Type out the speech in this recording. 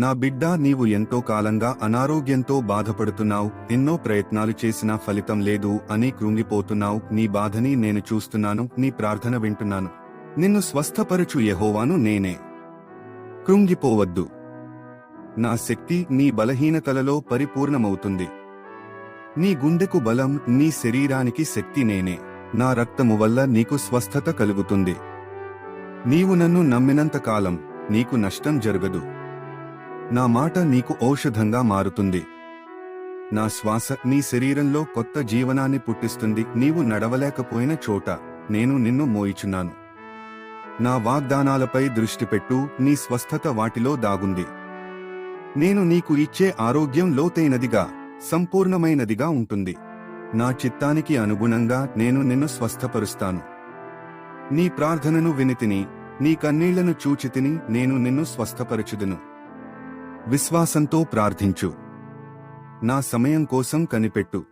నా బిడ్డ నీవు ఎంతో కాలంగా అనారోగ్యంతో బాధపడుతున్నావు. ఎన్నో ప్రయత్నాలు చేసినా ఫలితం లేదు అని కృంగిపోతున్నావు. నీ బాధని నేను చూస్తున్నాను. నీ ప్రార్థన వింటున్నాను. నిన్ను స్వస్థపరచు యెహోవాను నేనే. కృంగిపోవద్దు. నా శక్తి నీ బలహీనతలలో పరిపూర్ణమవుతుంది. నీ గుండెకు బలం నీ శరీరానికి శక్తి నేనే. నా రక్తము వల్ల నీకు స్వస్థత కలుగుతుంది. నీవు నన్ను నమ్మినంత కాలం నీకు నష్టం జరగదు. నా మాట నీకు ఔషధంగా మారుతుంది. నా శ్వాస నీ శరీరంలో కొత్త జీవనాన్ని పుట్టిస్తుంది. నీవు నడవలేకపోయిన చోట నేను నిన్ను మోయిచున్నాను. నా వాగ్దానాలపై దృష్టి పెట్టు. నీ స్వస్థత వాటిలో దాగుంది. నేను నీకు ఇచ్చే ఆరోగ్యం లోతైనదిగా సంపూర్ణమైనదిగా ఉంటుంది. నా చిత్తానికి అనుగుణంగా నేను నిన్ను స్వస్థపరుస్తాను. నీ ప్రార్థనను వినితిని నీ కన్నీళ్ళను చూచితిని నేను నిన్ను స్వస్థపరచుదును. విశ్వాసంతో ప్రార్థించు. నా సమయం కోసం కనిపెట్టు.